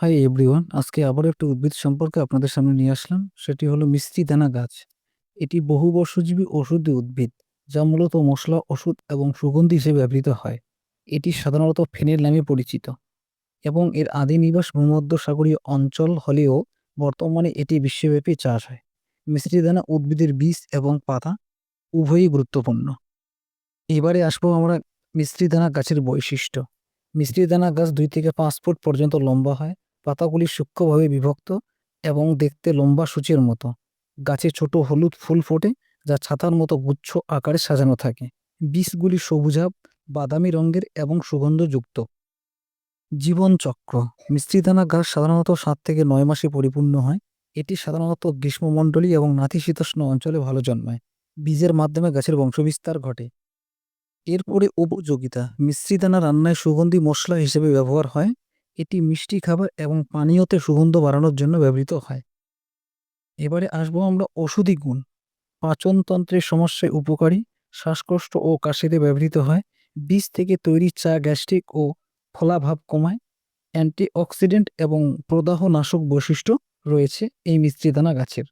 Hi everyone আজকে আবার একটা উদ্ভিদ সম্পর্কে আপনাদের সামনে নিয়ে আসলাম। সেটি হলো মিষ্টি দানা গাছ। এটি বহু বর্ষজীবী ওষুধি উদ্ভিদ, যা মূলত মশলা, ওষুধ এবং সুগন্ধি হিসেবে ব্যবহৃত হয়। এটি সাধারণত ফেনের নামে পরিচিত এবং এর আদি নিবাস ভূমধ্যসাগরীয় অঞ্চল হলেও বর্তমানে এটি বিশ্বব্যাপী চাষ হয়। মিষ্টি দানা উদ্ভিদের বীজ এবং পাতা উভয়ই গুরুত্বপূর্ণ। এবারে আসব আমরা মিষ্টি দানা গাছের বৈশিষ্ট্য। মিষ্টি দানা গাছ দুই থেকে পাঁচ ফুট পর্যন্ত লম্বা হয় পাতাগুলি সূক্ষ্মভাবে বিভক্ত এবং দেখতে লম্বা সূচের মতো। গাছে ছোট হলুদ ফুল ফোটে, যা ছাতার মতো গুচ্ছ আকারে সাজানো থাকে। বীজগুলি সবুজাভ, বাদামি রঙের এবং সুগন্ধযুক্ত। জীবনচক্র। মিষ্টিদানা গাছ সাধারণত সাত থেকে নয় মাসে পরিপূর্ণ হয়। এটি সাধারণত গ্রীষ্মমণ্ডলী এবং নাতিশীতোষ্ণ অঞ্চলে ভালো জন্মায়। বীজের মাধ্যমে গাছের বংশবিস্তার ঘটে। এরপরে উপযোগিতা। মিশ্রিদানা রান্নায় সুগন্ধি মশলা হিসেবে ব্যবহার হয়। এটি মিষ্টি খাবার এবং পানীয়তে সুগন্ধ বাড়ানোর জন্য ব্যবহৃত হয়। এবারে আসব আমরা ওষুধি গুণ। পাচনতন্ত্রের সমস্যায় উপকারী, শ্বাসকষ্ট ও কাশিতে ব্যবহৃত হয়। বীজ থেকে তৈরি চা, গ্যাস্ট্রিক ও ফলাভাব কমায়। অ্যান্টিঅক্সিডেন্ট এবং প্রদাহনাশক বৈশিষ্ট্য রয়েছে এই মিশ্রিদানা গাছের।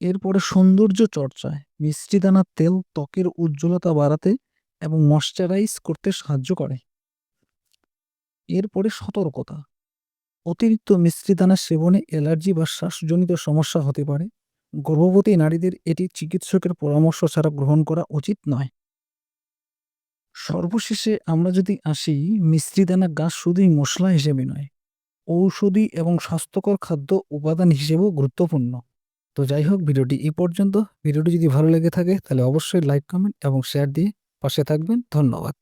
এরপরে সৌন্দর্য চর্চায়। মিষ্টিদানার তেল ত্বকের উজ্জ্বলতা বাড়াতে এবং ময়শ্চারাইজ করতে সাহায্য করে। এরপরে সতর্কতা। অতিরিক্ত মিষ্টিদানা সেবনে অ্যালার্জি বা শ্বাসজনিত সমস্যা হতে পারে। গর্ভবতী নারীদের এটি চিকিৎসকের পরামর্শ ছাড়া গ্রহণ করা উচিত নয়। সর্বশেষে আমরা যদি আসি মিষ্টিদানা গাছ শুধুই মশলা হিসেবে নয়, ঔষধি এবং স্বাস্থ্যকর খাদ্য উপাদান হিসেবেও গুরুত্বপূর্ণ। তো যাই হোক, ভিডিওটি এই পর্যন্ত। ভিডিওটি যদি ভালো লেগে থাকে, তাহলে অবশ্যই লাইক, কমেন্ট এবং শেয়ার দিয়ে পাশে থাকবেন। ধন্যবাদ।